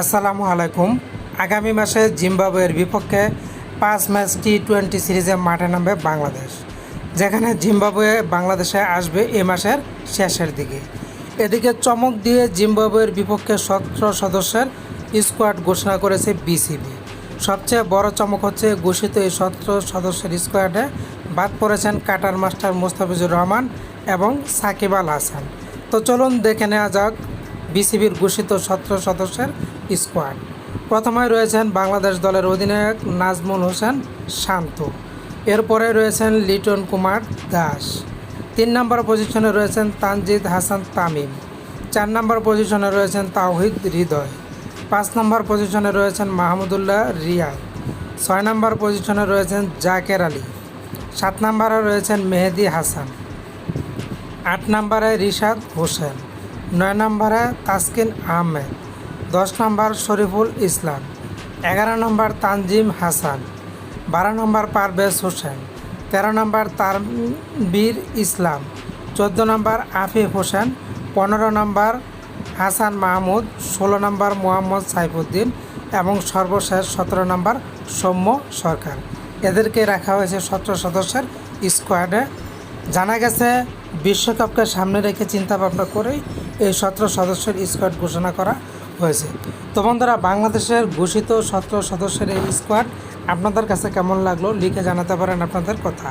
আসসালামু আলাইকুম। আগামী মাসে জিম্বাবুয়ের বিপক্ষে পাঁচ ম্যাচ টি টোয়েন্টি সিরিজে মাঠে নামবে বাংলাদেশ, যেখানে জিম্বাবুয়ে বাংলাদেশে আসবে এ মাসের শেষের দিকে। এদিকে চমক দিয়ে জিম্বাবুয়ের বিপক্ষে সতেরো সদস্যের স্কোয়াড ঘোষণা করেছে বিসিবি। সবচেয়ে বড় চমক হচ্ছে ঘোষিত এই সতেরো সদস্যের স্কোয়াডে বাদ পড়েছেন কাটার মাস্টার মোস্তাফিজুর রহমান এবং সাকিব আল হাসান। তো চলুন দেখে নেওয়া যাক বিসিবির ঘোষিত সতেরো সদস্যের স্কোয়াড। প্রথমে রয়েছেন বাংলাদেশ দলের অধিনায়ক নাজমুল হোসেন শান্ত। এরপরে রয়েছেন লিটন কুমার দাস। তিন নম্বর পজিশনে রয়েছেন তানজিদ হাসান তামিম। চার নম্বর পজিশনে রয়েছেন তাওহিদ হৃদয়। পাঁচ নম্বর পজিশনে রয়েছেন মাহমুদুল্লাহ রিয়াদ। ছয় নম্বর পজিশনে রয়েছেন জাকের আলী। সাত নম্বরে রয়েছেন মেহেদি হাসান। আট নম্বরে রিশাদ হোসেন। নয় নম্বরে তাসকিন আহমেদ। দশ নম্বর শরীফুল ইসলাম, এগারো নম্বর তানজিম হাসান, বারো নম্বর পারভেজ হোসেন, তেরো নম্বর তারবীর ইসলাম, চোদ্দ নম্বর আফিফ হোসেন, পনেরো নম্বর হাসান মাহমুদ, ষোলো নম্বর মোহাম্মদ সাইফুদ্দিন এবং সর্বশেষ সতেরো নম্বর সৌম্য সরকার। এদেরকে রাখা হয়েছে সতেরো সদস্যের স্কোয়াডে। জানা গেছে, বিশ্বকাপকে সামনে রেখে চিন্তা ভাবনা করেই এই সতেরো সদস্যের স্কোয়াড ঘোষণা করা হয়েছে। তো বন্ধুরা, বাংলাদেশের ঘোষিত সতেরো সদস্যের এই স্কোয়াড আপনাদের কাছে কেমন লাগল লিখে জানাতে পারেন আপনাদের কথা।